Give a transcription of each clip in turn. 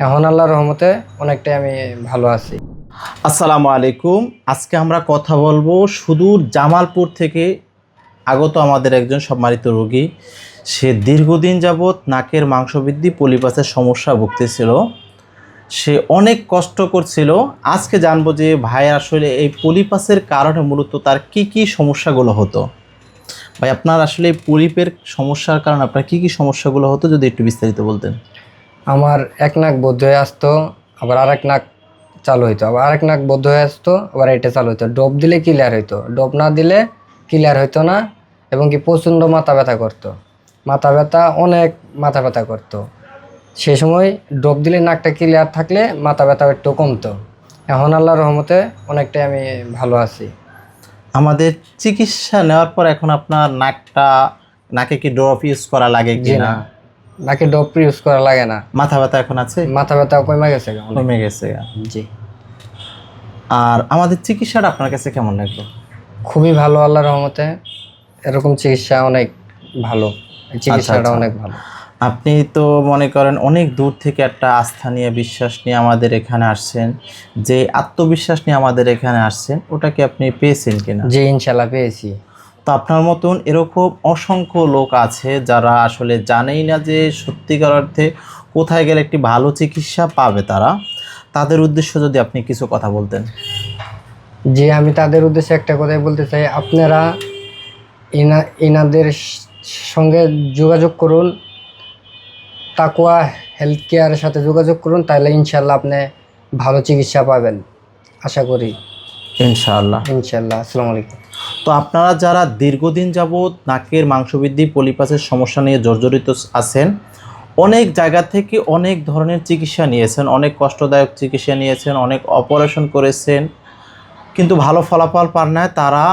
এখন আল্লাহর রহমতে অনেকটাই আমি ভালো আছি। আসসালামু আলাইকুম। আজকে আমরা কথা বলব সুদূর জামালপুর থেকে আগত আমাদের একজন সম্মানিত রোগী। সে দীর্ঘদিন যাবৎ নাকের মাংসবৃদ্ধি পলিপাসের সমস্যা ভুগতেছিল। সে অনেক কষ্ট করছিল। আজকে জানব যে ভাই আসলে এই পলিপাসের কারণে মূলত তার কি কি সমস্যাগুলো হতো। ভাই, আপনার আসলে পলিপের সমস্যার কারণে আপনার কি কি সমস্যাগুলো হতো, যদি একটু বিস্তারিত বলতেন। আমার এক নাক বদ্ধ হয়ে আসতো আবার আরেক নাক চালু হইতো আবার আরেক নাক বদ্ধ হয়ে আসতো আবার এটা চালু হইতো। ডোপ দিলে ক্লিয়ার হইতো ডোপ না দিলে ক্লিয়ার হইতো না এবং কি প্রচণ্ড মাথা ব্যথা করতো। মাথা ব্যথা অনেক মাথা ব্যথা করতো। সে সময় ডোপ দিলে নাকটা ক্লিয়ার থাকলে মাথা ব্যথা একটু কমতো। এখন আল্লাহ রহমতে অনেকটাই আমি ভালো আছি। আমাদের চিকিৎসা নেওয়ার পর এখন আপনার নাকটা নাকে কি ড্রপ ইউজ করা লাগে কি না। নাকে ডোপ ইউজ করা লাগে না। মাথা ব্যথা এখন আছে? মাথা ব্যথা কমে গেছে কমে গেছে জি। আর আমাদের চিকিৎসাটা আপনার কাছে কেমন লাগল? খুবই ভালো আল্লাহর রহমতে। এরকম চিকিৎসা অনেক ভালো। চিকিৎসাটা আচ্ছা। অনেক ভালো। আপনি তো মনে করেন অনেক দূর থেকে একটা আস্থা নিয়ে বিশ্বাস নিয়ে আমাদের এখানে আসছেন। যে আত্মবিশ্বাস নিয়ে আমাদের এখানে আসছেন ওটা কি আপনি পেয়েছেন কিনা? যে ইনশাল্লাহ পেয়েছি। তো আপনার মতন এরকম অসংখ্য লোক আছে যারা আসলে জানেই না যে সত্যিকার অর্থে কোথায় গেলে একটি ভালো চিকিৎসা পাবে তারা। তাদের উদ্দেশ্য যদি আপনি কিছু কথা বলতেন। যে আমি তাদের উদ্দেশ্যে একটা কথাই বলতে চাই। আপনারা ইনা ইনাদের স- সঙ্গে যোগাযোগ করুন তাকুয়া হেলথ কেয়ারের সাথে যোগাযোগ করুন তাহলে ইনশাল্লাহ আপনি ভালো চিকিৎসা পাবেন। আশা করি। ইনশাআল্লাহ। ইনশাল্লাহ আসসালামু আলাইকুম। তো আপনারা যারা দীর্ঘদিন যাবৎ নাকের মাংসবৃদ্ধি পলিপাসের সমস্যা নিয়ে জর্জরিত আছেন, অনেক জায়গা থেকে অনেক ধরনের চিকিৎসা নিয়েছেন, অনেক কষ্টদায়ক চিকিৎসা নিয়েছেন, অনেক অপারেশন করেছেন, কিন্তু ভালো ফলাফল পান না, তারা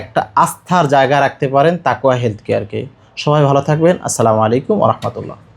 একটা আস্থার জায়গা রাখতে পারেন তাকুয়া হেলথ কেয়ারকে। সবাই ভালো থাকবেন। আসসালামু আলাইকুম রহমতুল্লাহ।